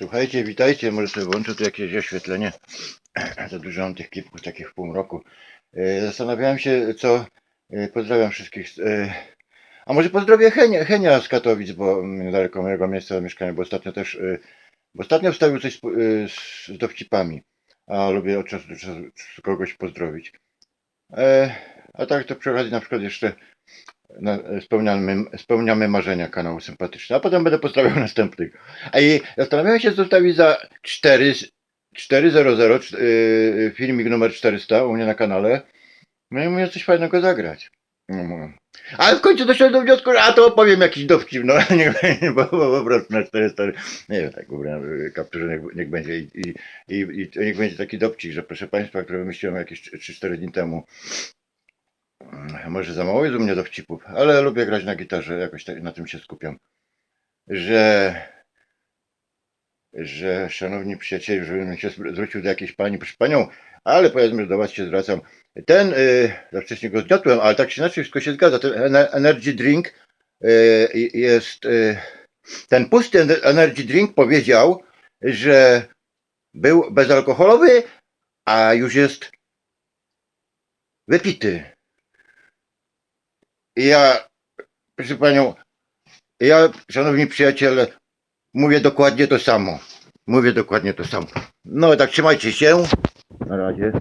Słuchajcie, witajcie, może sobie włączę tu jakieś oświetlenie. Za dużo mam tych klipów takich w pół roku. E, Zastanawiałem się, co... e, Pozdrawiam wszystkich. e, A może pozdrowię Henia, Henia z Katowic, bo mm, niedaleko mojego miejsca mieszkania, bo ostatnio też... Bo ostatnio wstawił coś z, z dowcipami. A lubię od czasu do czasu kogoś pozdrowić. A tak to przy okazji na przykład jeszcze na, spełniamy, spełniamy marzenia kanału sympatyczne, a potem będę pozdrawiał następnych. A i zastanawiałem się, zostawić za 4, 400, yy, filmik numer 400 u mnie na kanale. No i mówię, coś fajnego zagrać. No. Ale w końcu doszedłem do wniosku, że a to opowiem jakiś dowcip, no niech będzie, bo, bo po prostu na 400, nie wiem, tak mówię, kapturze niech, niech będzie i, i, i, i niech będzie taki dowcip, że proszę Państwa, który wymyśliłem jakieś 3-4 dni temu, może za mało jest u mnie dowcipów, ale lubię grać na gitarze, jakoś tak, na tym się skupiam. Że, że szanowni przyjaciele, żebym się zwrócił do jakiejś pani, proszę panią, ale powiedzmy, że do was się zwracam. Ten, y, za wcześnie go zgniotłem, ale tak czy inaczej wszystko się zgadza. Ten ener- energy drink y, jest, y, ten pusty ener- energy drink powiedział, że był bezalkoholowy, a już jest wypity. Ja, proszę panią, ja, szanowni przyjaciele, mówię dokładnie to samo. Mówię dokładnie to samo. No tak, trzymajcie się. Na razie.